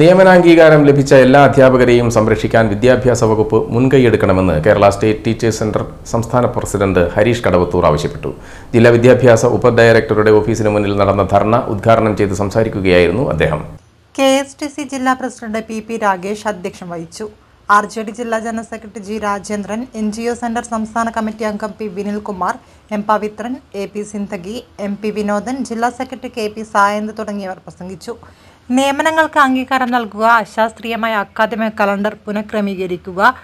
നിയമനാംഗീകാരം ലഭിച്ച എല്ലാ അധ്യാപകരെയും സംരക്ഷിക്കാൻ വിദ്യാഭ്യാസ വകുപ്പ് മുൻകൈയെടുക്കണമെന്ന് കേരള സ്റ്റേറ്റ് ടീച്ചേഴ്സ് സെന്റർ സംസ്ഥാന പ്രസിഡന്റ് ഹരീഷ് കടവത്തൂർ ആവശ്യപ്പെട്ടു. ജില്ലാ വിദ്യാഭ്യാസ ഉപഡയറക്ടറുടെ ഓഫീസിന് മുന്നിൽ നടന്ന ധർണ ഉദ്ഘാടനം ചെയ്ത് സംസാരിക്കുകയായിരുന്നു അദ്ദേഹം. കെ എസ് ടി സി ജില്ലാ പ്രസിഡന്റ് പി പി രാഗേഷ് അധ്യക്ഷം വഹിച്ചു. ആർ ജെ ഡി ജില്ലാ general secretary G Rajendran N G O centre സംസ്ഥാന കമ്മിറ്റി അംഗം P Vinilkumar M Pavithran A P Sinthagi M P Vinodan ജില്ലാ സെക്രട്ടറി കെ പി സായന്ത് തുടങ്ങിയവർ പ്രസംഗിച്ചു. നിയമനങ്ങൾക്ക് അംഗീകാരം നൽകുക അശാസ്ത്രീയമായ അക്കാദമിക് കലണ്ടർ പുനഃക്രമീകരിക്കുക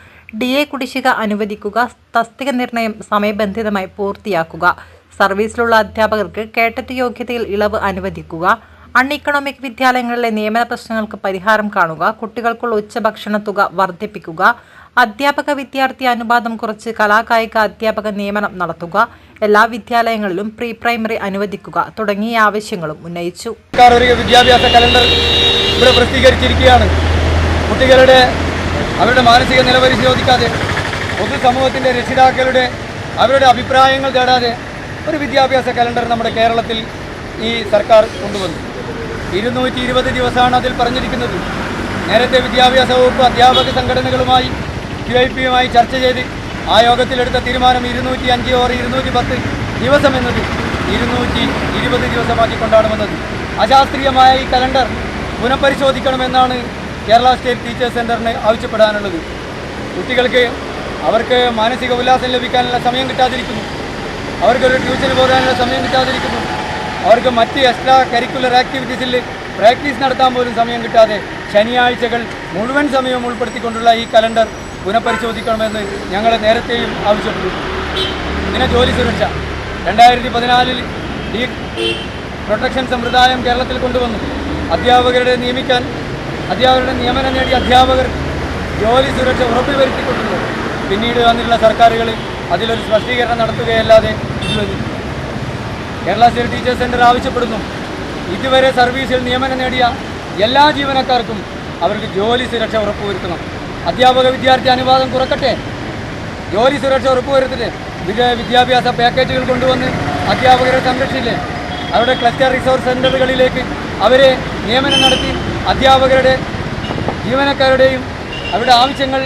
ഡി എ കുടിശ്ശിക അനുവദിക്കുക തസ്തിക നിർണയം സമയബന്ധിതമായി പൂർത്തിയാക്കുക. സർവീസിലുള്ള അധ്യാപകർക്ക് കേട്ടറ്റ് യോഗ്യതയിൽ ഇളവ് അനുവദിക്കുക. അൺ ഇക്കണോമിക് വിദ്യാലയങ്ങളിലെ നിയമന പ്രശ്നങ്ങൾക്ക് പരിഹാരം കാണുക. കുട്ടികൾക്കുള്ള ഉച്ചഭക്ഷണ തുക വർദ്ധിപ്പിക്കുക. അധ്യാപക വിദ്യാർത്ഥി അനുപാതം കുറച്ച് കലാകായിക അധ്യാപക നിയമനം നടത്തുക. എല്ലാ വിദ്യാലയങ്ങളിലും പ്രീ പ്രൈമറി അനുവദിക്കുക തുടങ്ങിയ ആവശ്യങ്ങളും ഉന്നയിച്ചു. വിദ്യാഭ്യാസ കലണ്ടർ ഇവിടെ പ്രസിദ്ധീകരിച്ചിരിക്കുകയാണ്. കുട്ടികളുടെ അവരുടെ മാനസിക നില പരിശോധിക്കാതെ പൊതുസമൂഹത്തിന്റെ രക്ഷിതാക്കളുടെ അവരുടെ അഭിപ്രായങ്ങൾ തേടാതെ ഒരു വിദ്യാഭ്യാസ കലണ്ടർ നമ്മുടെ കേരളത്തിൽ ഈ സർക്കാർ കൊണ്ടുവന്നു. ഇരുന്നൂറ്റി ഇരുപത് ദിവസമാണ് അതിൽ പറഞ്ഞിരിക്കുന്നത്. നേരത്തെ വിദ്യാഭ്യാസ വകുപ്പ് അധ്യാപക സംഘടനകളുമായി ക്യു ഐ പിയുമായി ചർച്ച ചെയ്ത് ആ യോഗത്തിലെടുത്ത തീരുമാനം ഇരുന്നൂറ്റി അഞ്ച് ഓർ ഇരുന്നൂറ്റി പത്ത് ദിവസം എന്നത് ഇരുന്നൂറ്റി ഇരുപത് ദിവസമാക്കി കൊണ്ടാടുമെന്നത് അശാസ്ത്രീയമായ ഈ കലണ്ടർ പുനഃപരിശോധിക്കണമെന്നാണ് കേരള സ്റ്റേറ്റ് ടീച്ചേഴ്സ് സെന്ററിന് ആവശ്യപ്പെടാനുള്ളത്. കുട്ടികൾക്ക് അവർക്ക് മാനസിക ഉല്ലാസം ലഭിക്കാനുള്ള സമയം കിട്ടാതിരിക്കുന്നു. അവർക്കൊരു ട്യൂഷന് പോകാനുള്ള സമയം കിട്ടാതിരിക്കുന്നു. അവർക്ക് മറ്റ് എക്സ്ട്രാ കരിക്കുലർ ആക്ടിവിറ്റീസിൽ പ്രാക്ടീസ് നടത്താൻ പോലും സമയം കിട്ടാതെ ശനിയാഴ്ചകൾ മുഴുവൻ സമയവും ഉൾപ്പെടുത്തിക്കൊണ്ടുള്ള ഈ കലണ്ടർ പുനഃപരിശോധിക്കണമെന്ന് ഞങ്ങൾ നേരത്തെയും ആവശ്യപ്പെട്ടു. പിന്നെ ജോലി സുരക്ഷ. രണ്ടായിരത്തി പതിനാലിൽ ഈ പ്രൊട്ടക്ഷൻ സമ്പ്രദായം കേരളത്തിൽ കൊണ്ടുവന്നു. അധ്യാപകരുടെ നിയമിക്കാൻ അധ്യാപകരുടെ നിയമനം നേടിയ അധ്യാപകർ ജോലി സുരക്ഷ ഉറപ്പുവരുത്തിക്കൊണ്ടുള്ളൂ പിന്നീട് വന്നിട്ടുള്ള സർക്കാരുകൾ അതിലൊരു സ്പഷ്ടീകരണം നടത്തുകയല്ലാതെ കേരള സ്റ്റേറ്റ് ടീച്ചേഴ്സ് സെന്റർ ആവശ്യപ്പെടുന്നു. ഇതുവരെ സർവീസിൽ നിയമനം നേടിയ എല്ലാ ജീവനക്കാർക്കും അവർക്ക് ജോലി സുരക്ഷ ഉറപ്പുവരുത്തണം. അധ്യാപക വിദ്യാർത്ഥി അനുപാതം കുറക്കട്ടെ? ജോലി സുരക്ഷ ഉറപ്പുവരുത്തട്ടെ? വിദ്യ വിദ്യാഭ്യാസ പാക്കേജുകൾ കൊണ്ടുവന്ന് അധ്യാപകരെ സംരക്ഷിച്ചില്ലേ അവരുടെ ക്ലസ്റ്റർ റിസോഴ്സ് സെന്ററുകളിലേക്ക് അവരെ നിയമനം നടത്തി അധ്യാപകരുടെ ജീവനക്കാരുടെയും അവരുടെ ആവശ്യങ്ങൾ